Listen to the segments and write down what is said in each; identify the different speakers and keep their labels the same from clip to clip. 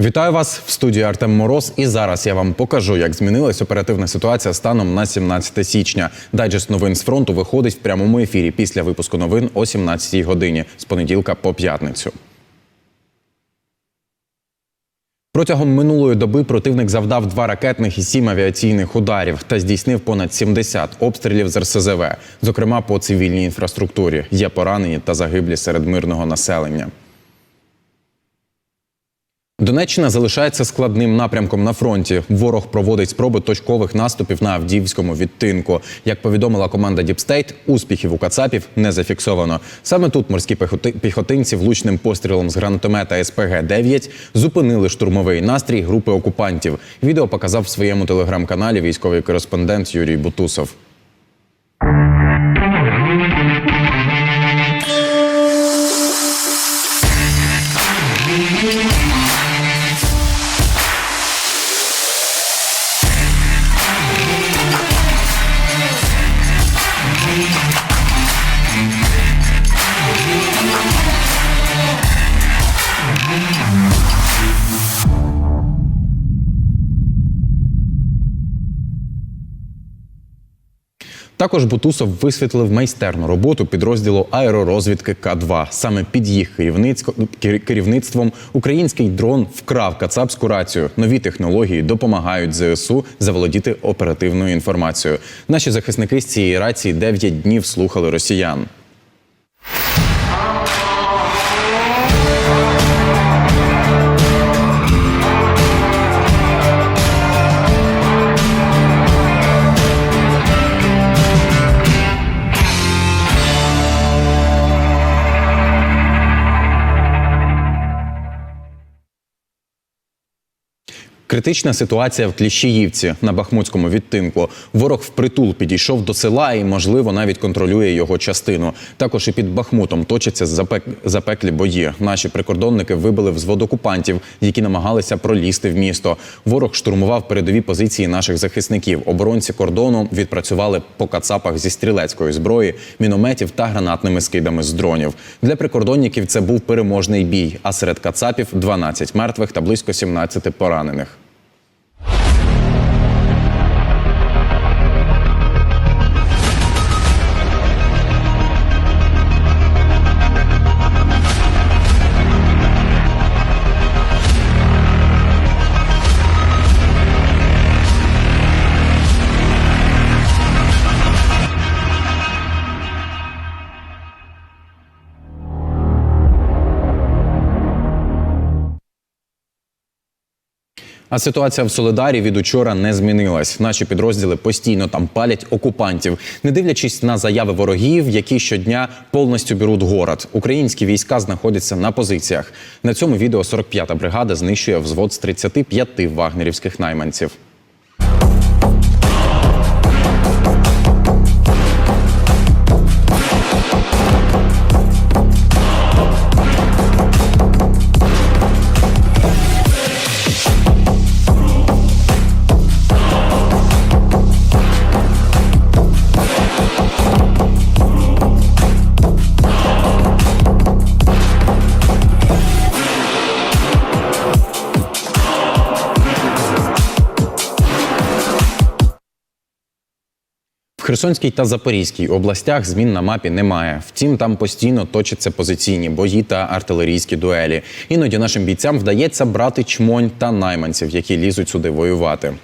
Speaker 1: Вітаю вас в студії Артем Мороз. І зараз я вам покажу, як змінилась оперативна ситуація станом на 17 січня. Дайджест новин з фронту виходить в прямому ефірі після випуску новин о 17 годині з понеділка по п'ятницю. Протягом минулої доби противник завдав два ракетних і сім авіаційних ударів та здійснив понад 70 обстрілів з РСЗВ, зокрема по цивільній інфраструктурі. Є поранені та загиблі серед мирного населення. Донеччина залишається складним напрямком на фронті. Ворог проводить спроби точкових наступів на Авдіївському відтинку. Як повідомила команда Діпстейт, успіхів у Кацапів не зафіксовано. Саме тут морські піхоти- піхотинці влучним пострілом з гранатомета СПГ 9 зупинили штурмовий настрій групи окупантів. Відео показав в своєму телеграм-каналі військовий кореспондент Юрій Бутусов. Також Бутусов висвітлив майстерну роботу підрозділу аеророзвідки К-2. Саме під їх керівництвом український дрон вкрав кацапську рацію. Нові технології допомагають ЗСУ заволодіти оперативною інформацією. Наші захисники з цієї рації 9 днів слухали росіян. Критична ситуація в Кліщіївці на Бахмутському відтинку. Ворог впритул підійшов до села і, можливо, навіть контролює його частину. Також і під Бахмутом точаться запек... запеклі бої. Наші прикордонники вибили взвод окупантів, які намагалися пролізти в місто. Ворог штурмував передові позиції наших захисників. Оборонці кордону відпрацювали по кацапах зі стрілецької зброї, мінометів та гранатними скидами з дронів. Для прикордонників це був переможний бій. А серед кацапів 12 мертвих та близько 17 поранених. А ситуація в Солидарі від учора не змінилась. Наші підрозділи постійно там палять окупантів, не дивлячись на заяви ворогів, які щодня повністю беруть город. Українські війська знаходяться на позиціях. На цьому відео 45-та бригада знищує взвод з 35 вагнерівських найманців. Херсонській та Запорізькій областях змін на мапі немає. Втім, там постійно точаться позиційні бої та артилерійські дуелі. Іноді нашим бійцям вдається брати чмонь та найманців, які лізуть сюди воювати.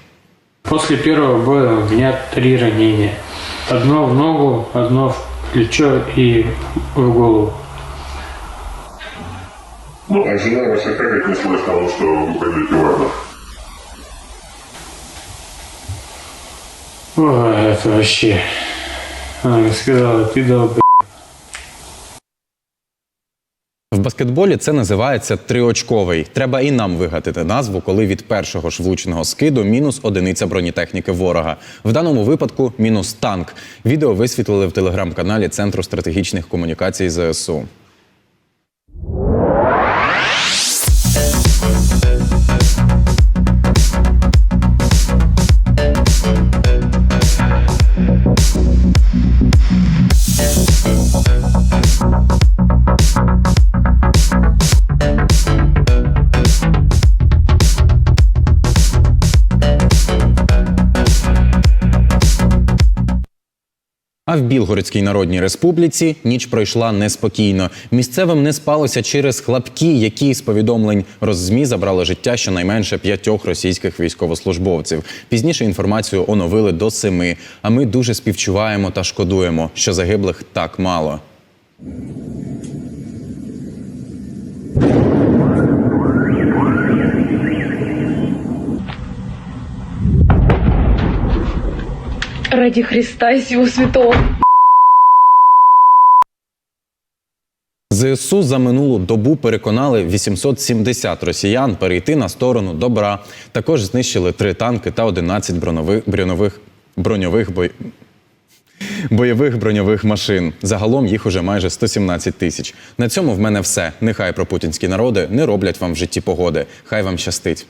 Speaker 2: После первого боя у меня три ранения. Одно в ногу, одно в плечо и в голову.
Speaker 3: Ну, а жена отнеслась к тому, что вы пойдете в армию?
Speaker 2: Ой, это вообще... Она сказала, ты долб***.
Speaker 1: В баскетболі це називається триочковий. Треба і нам вигадати назву, коли від першого ж влученого скиду мінус одиниця бронетехніки ворога. В даному випадку мінус танк. Відео висвітлили в телеграм-каналі Центру стратегічних комунікацій ЗСУ. А в Білгородській Народній Республіці ніч пройшла неспокійно. Місцевим не спалося через хлопки, які з повідомлень Роззмі забрали життя щонайменше п'ятьох російських військовослужбовців. Пізніше інформацію оновили до семи. А ми дуже співчуваємо та шкодуємо, що загиблих так мало.
Speaker 4: Ради Христа и всего святого.
Speaker 1: ЗСУ за минулу добу переконали 870 росіян перейти на сторону добра. Також знищили три танки та 11 броньових броньових броньових бой... бойових броньових машин. Загалом їх уже майже 117 тисяч. На цьому в мене все. Нехай про путінські народи не роблять вам в житті погоди. Хай вам щастить.